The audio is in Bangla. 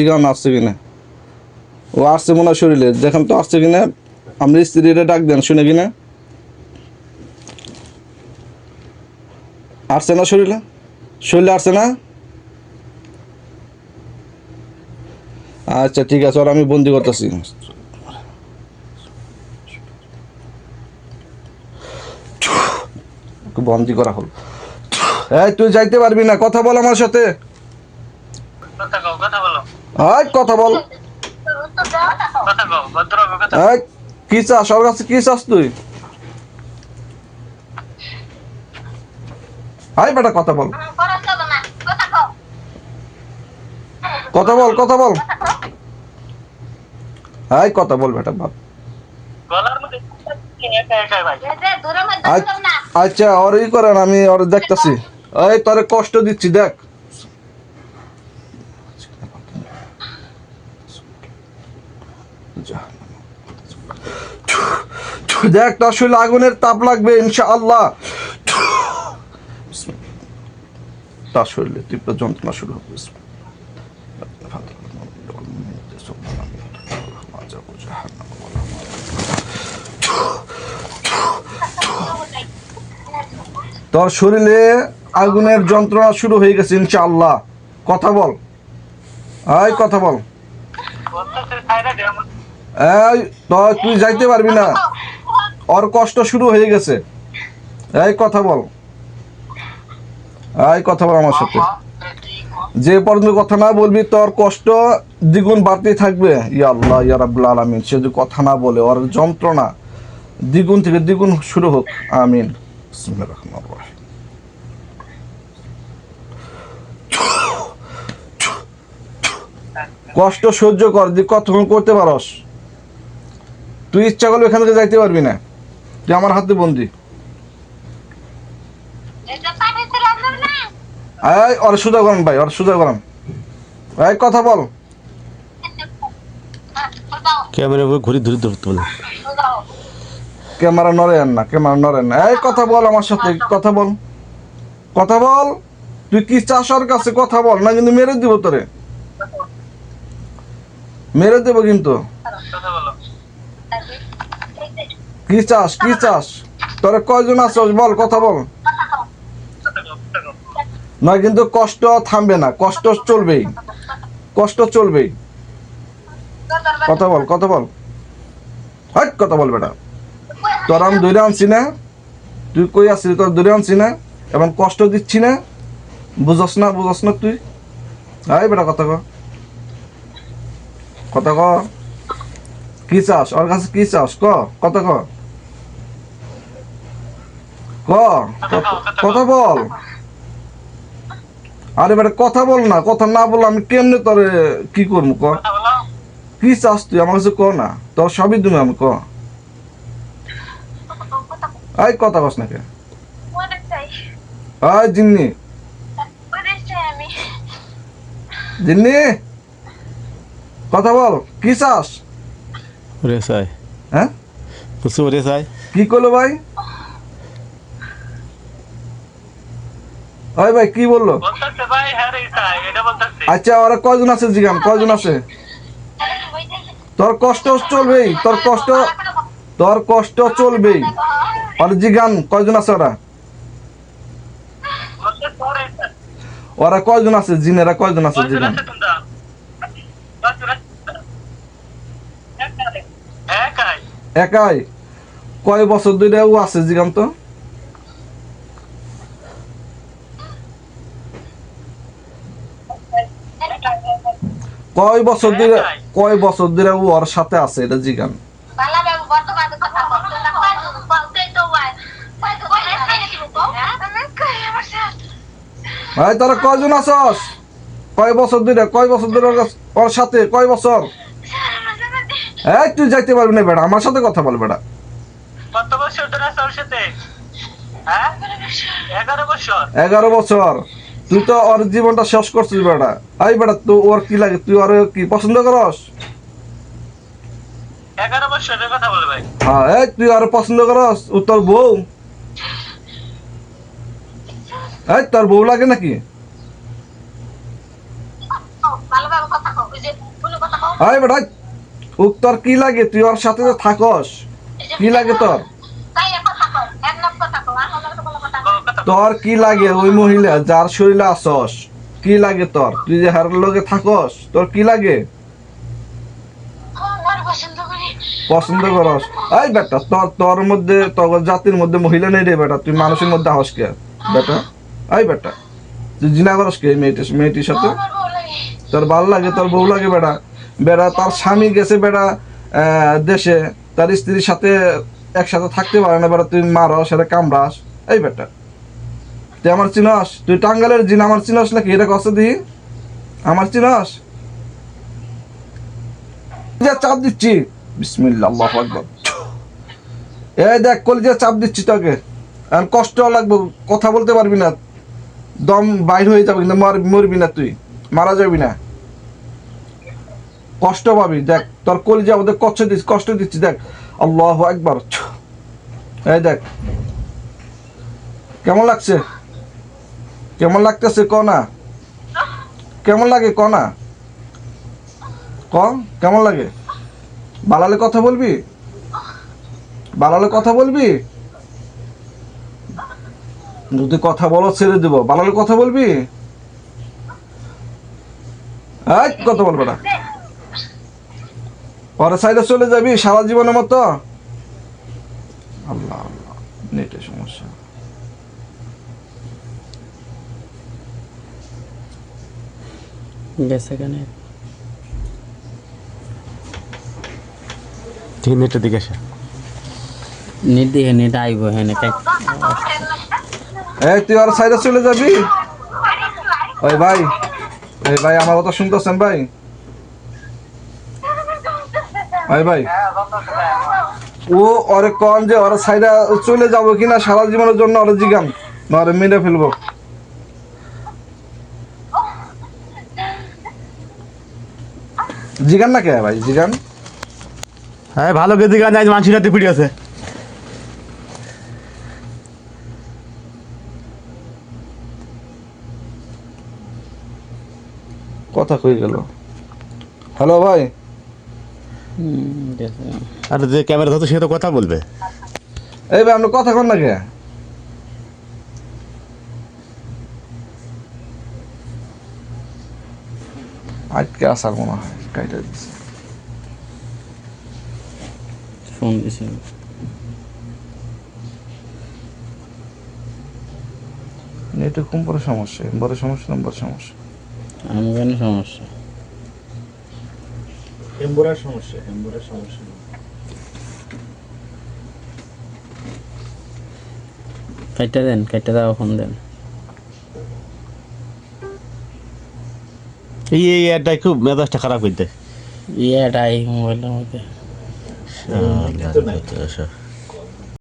ঠিকানা আসছে কিনা? ও আসছে মনে হয় শরীরে। দেখেন তো আসছে কিনা? আপনি স্ত্রীরা ডাক দেন, শুনে কিনা? আসছে না শরীরে? শরীরে আসছে না? আচ্ছা ঠিক আছে ওর আমি বন্দি করতেছি। বন্দি করা হল। এই, তুই যাইতে পারবি না, কথা বল আমার সাথে। এই, কথা বল। এই, কি চাস? ওর কাছে কি চাস তুই? আই বেটা, কথা বল। কথা বল কথা বল। আই কথা বল, বেটা বাপ আচ্ছা- আচ্ছা ওর ই করেন, আমি ওর দেখতাছি। এই, তোরে কষ্ট দিচ্ছি, দেখ। দেখ, তোর শরীরে আগুনের তাপ লাগবে, ইনশাআল্লাহ। তার শরীরে তীব্র যন্ত্রণা শুরু হবে। তোর শরীরে আগুনের যন্ত্রণা শুরু হয়ে গেছে, ইনশাআল্লাহ। কথা বল। এই কথা বল। তুই যাইতে পারবি না। ওর কষ্ট শুরু হয়ে গেছে। এই, কথা বল। এই, কথা বল আমার সাথে। যে পর্যন্ত কথা না বলবি, তোর কষ্ট দ্বিগুণ বাড়তেই থাকবে। ইয়া আল্লাহ, ইয়া রাব্বুল আলামিন, সে যদি কথা না বলে, ওর যন্ত্রণা দ্বিগুণ থেকে দ্বিগুণ শুরু হোক। আমিন। কষ্ট সহ্য কর, যে কতক্ষণ করতে পারস। তুই ইচ্ছা করলে এখান থেকে যাইতে পারবি না। তুই আমার হাতে বন্দি। এই ওর সোজা করেন ভাই ওর সোজা করেন এই কথা বল। ক্যামেরা উপরে ঘুরে ধরে ধরতে বলে ক্যামেরা নড়ে না ক্যামেরা নড়ে না। এই কথা বল আমার সাথে কথা বল। কথা বল। তুই কি চাস ওর কাছে কথা বল না কিন্তু মেরে দিব তোরে। মেরে দেব কিন্তু। কথা বলো। কি চাস কি চাস? তোরে কয়জন আছস বল, কথা বল। নয় কিন্তু কষ্ট থামবে না, কষ্ট চলবেই। কষ্ট চলবেই। কথা বল কথা বল। হাট, কথা বল বেটা। তোর আমি দূরে আনছি না। তুই কই আসছিস তোর দূরে আনছি না। এবং কষ্ট দিচ্ছি না। বুঝস না বুঝস না তুই। হাই বেটা, কথা ক। কথা ক। কি চাস? ওর কাছে কি চাস? ক কথা ক? ক কথা বল। আরে বেটা কথা বল না কথা না বল আমি কেমনে তোরে কি করব ক? কি চাস তুই? আমার কাছে ক না। তোর সবই তুমি আমি ক। আই কথা কস না কে। আই জিন্নি। জিন্নি কথা বল কি চাস? ওরে সাই হ্যাঁ? বুঝছ ওরে সাই কি করল ভাই? ওই ভাই কি বলল? হ্যাঁ আচ্ছা ওরা কয়জন আছে জিগান? কয়জন আছে? তোর কষ্ট চলবেই তোর কষ্ট তোর কষ্ট চলবেই। আর জিগান কয়জন আছে ওরা? ওরে কয়জন আছে? জিনেরা কয়জন আছে জিগান আছে তোমরা বলতে আছে একাই একাই? কয় বছর ধরে ও আছে জিগান তো কয় বছর ধরে কয় বছর ধরে ও ওর সাথে আছে? এটা জিগান। ভাই তোরা কয়জন আছস? কয় বছর ধরে কয় বছর ধরে ওর সাথে? কয় বছর? এই তুই যাইতে পারবি না বেটা আমার সাথে কথা বল বেটা কত বছর ধরে ওর সাথে? হ্যাঁ? এগারো বছর? এগারো বছর। তুই তো ওর জীবনটা শেষ করছিস বেটা এই বেটা তুই ওর কি লাগে? তুই ওর কি পছন্দ করস? এগারো বছরের কথা বল ভাই। হ্যাঁ এই তুই আর পছন্দ করস? ও তোর বউ? এই তোর বউ লাগে নাকি? আয় বেটা উক তোর কি লাগে? তুই ওর সাথে যে থাকস? কি লাগে তোর? তোর কি লাগে ওই মহিলা যার শরীরে আসস? কি লাগে তোর? তুই যে হার লগে থাকস, তোর কি লাগে? পছন্দ করস। এই বেটা, তোর তোর মধ্যে, তোর জাতির মধ্যে মহিলা নেই রে বেটা, তুই মানুষের মধ্যে আহস কে? বেটা, এই বেটা, তুই জিনা করস কে মেয়েটির মেয়েটির সাথে? তোর ভালো লাগে, তোর বউ লাগে বেটা। বেটা তার স্বামী গেছে আহ, দেশে। তার স্ত্রীর সাথে একসাথে থাকতে পারে না বেটা তুই মারস সেটা কামড়াস। এই বেটা। তুই আমার চিনস? তুই টাঙ্গালের জিন আমার চিনস নাকি? এটা কষ্ট দিই আমার চিনস? চাপ দিচ্ছি। আকবার। এই দেখ কলিজা চাপ দিচ্ছি তোকে। আর কষ্ট লাগবে কথা বলতে পারবি না। দম বাইর হয়ে যাবে কিন্তু মরবি না তুই। মারা যাবি না। কষ্ট পাবি, দেখ, তোর কলিজা ওদের কষ্ট দিচ্ছি কষ্ট দিচ্ছি, দেখ। আল্লাহ একবার এই দেখ। কেমন লাগছে? কেমন লাগতেছে, ক না? কেমন লাগে, ক না? ক, কেমন লাগে? বালালে কথা বলবি? বালালে কথা বলবি? যদি কথা বলো, ছেড়ে দেবো। বালালে কথা বলবি? কথা বলবে না। পরে সাইডে চলে যাবি সারা জীবনের মতো? আল্লাহ আল্লাহ নেটের সমস্যা। গেছে কেন? ঠিক নেটের দিকে আসে। নিট দিয়ে নিট আইব হেনে এই তুই আর সাইডে চলে যাবি? ওই ভাই এই ভাই আমার কথা শুনতেছেন ভাই? ভাই ভাই। ও ওরে কন যে ওরা সাইডে চলে যাব কিনা সারা জীবনের জন্য ওরা জিগান না ওরে মেরে ফেলব। জিগান না কে ভাই জিগান? হ্যাঁ ভালো গেদি গান আজ মানসির হাতে পিড়ি আছে। কথা কই গেল? হ্যালো ভাই। আর যে ক্যামেরা ধরতো সে তো কথা বলবে। এই ভাই আপনি কথা কন না কে? আজকে আসা মনে হয় কাইটা দিচ্ছে ফোন দিছে। নেটে কম বড় সমস্যা বড় সমস্যা নম্বর সমস্যা? আমার কেন সমস্যা। হেম্বুরার সমস্যা হেম্বুরার সমস্যা কাইটা দেন কাইটা দাও ফোন দেন। এই এই অ্যাডটাই খুব মেজাজটা খারাপ হইতে। এই মোবাইলের মধ্যে। তো নাই।